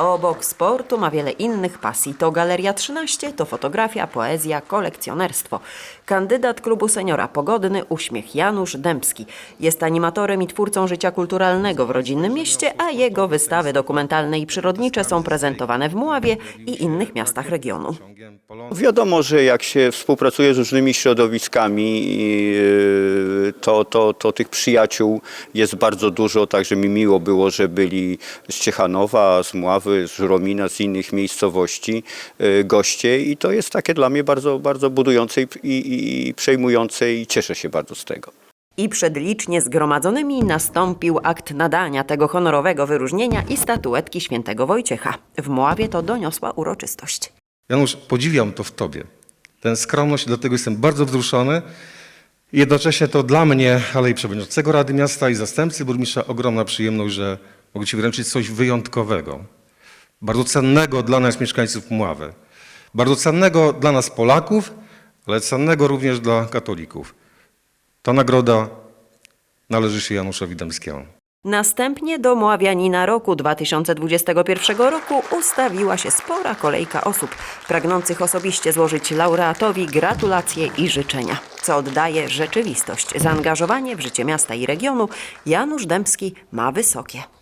Obok sportu ma wiele innych pasji. To Galeria 13, to fotografia, poezja, kolekcjonerstwo. Kandydat klubu seniora Pogodny Uśmiech Janusz Dębski. Jest animatorem i twórcą życia kulturalnego w rodzinnym mieście, a jego wystawy dokumentalne i przyrodnicze są prezentowane w Muławie i innych miastach regionu. Wiadomo, że jak się współpracuje z różnymi środowiskami, to, to, to tych przyjaciół jest bardzo dużo, także mi miło było, że byli z Ciechanowa, z Mławy, z Żuromina, z innych miejscowości yy, goście i to jest takie dla mnie bardzo, bardzo budujące i, i, i przejmujące i cieszę się bardzo z tego. I przed licznie zgromadzonymi nastąpił akt nadania tego honorowego wyróżnienia i statuetki świętego Wojciecha. W Muławie to doniosła uroczystość. Janusz, podziwiam to w Tobie. Tę skromność, dlatego jestem bardzo wzruszony. Jednocześnie to dla mnie, ale i przewodniczącego Rady Miasta i zastępcy burmistrza ogromna przyjemność, że mogę Ci wręczyć coś wyjątkowego. Bardzo cennego dla nas mieszkańców Mławy. Bardzo cennego dla nas Polaków, ale cennego również dla katolików. Ta nagroda należy się Januszowi Dębskiemu. Następnie do Muławianina roku 2021 roku ustawiła się spora kolejka osób pragnących osobiście złożyć laureatowi gratulacje i życzenia, co oddaje rzeczywistość. Zaangażowanie w życie miasta i regionu Janusz Dębski ma wysokie.